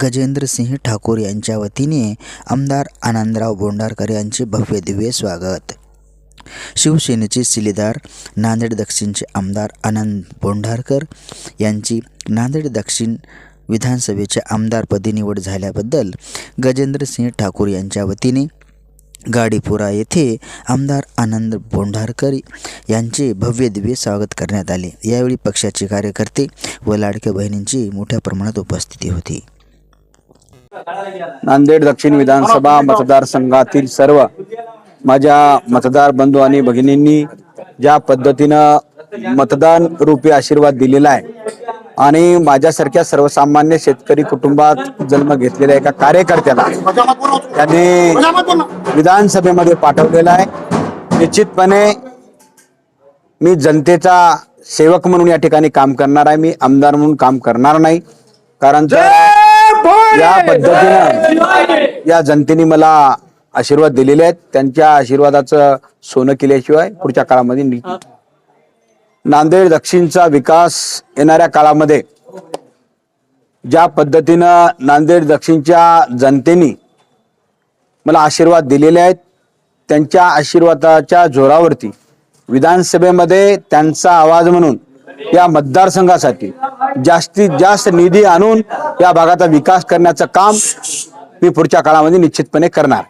गजेंद्रसिंह ठाकूर यांच्या वतीने आमदार आनंदराव बोंडारकर यांचे भव्य दिव्य स्वागत. शिवसेनेचे शिलेदार नांदेड दक्षिणचे आमदार आनंद बोंढारकर यांची नांदेड दक्षिण विधानसभेच्या आमदारपदी निवड झाल्याबद्दल गजेंद्रसिंह ठाकूर यांच्या वतीने गाडीपुरा येथे आमदार आनंद बोंढारकर यांचे भव्य दिव्य स्वागत करण्यात आले. यावेळी पक्षाचे कार्यकर्ते व लाडक्या बहिणींची मोठ्या प्रमाणात उपस्थिती होती. नांदेड दक्षिण विधानसभा मतदारसंघातील सर्व माझ्या मतदार बंधू आणि भगिनींनी ज्या पद्धतीनं मतदान रूपी आशीर्वाद दिलेला आहे आणि माझ्यासारख्या सर्वसामान्य शेतकरी कुटुंबात जन्म घेतलेल्या एका कार्यकर्त्याला त्यांनी विधानसभेमध्ये पाठवलेला आहे. निश्चितपणे मी जनतेचा सेवक म्हणून या ठिकाणी काम करणार आहे. मी आमदार म्हणून काम करणार नाही. कारण जर या पद्धतीनं या जनतेने मला आशीर्वाद दिलेले आहेत. त्यांच्या आशीर्वादाचं सोनं केल्याशिवाय पुढच्या काळामध्ये नांदेड दक्षिणचा विकास येणाऱ्या काळामध्ये ज्या पद्धतीनं नांदेड दक्षिणच्या जनतेने मला आशीर्वाद दिलेले आहेत त्यांच्या आशीर्वादाच्या जोरावरती विधानसभेमध्ये त्यांचा आवाज म्हणून या मतदारसंघासाठी जास्तीत जास्त निधी आणून या भागाचा विकास करण्याचं काम मी पुढच्या काळामध्ये निश्चितपणे करणार.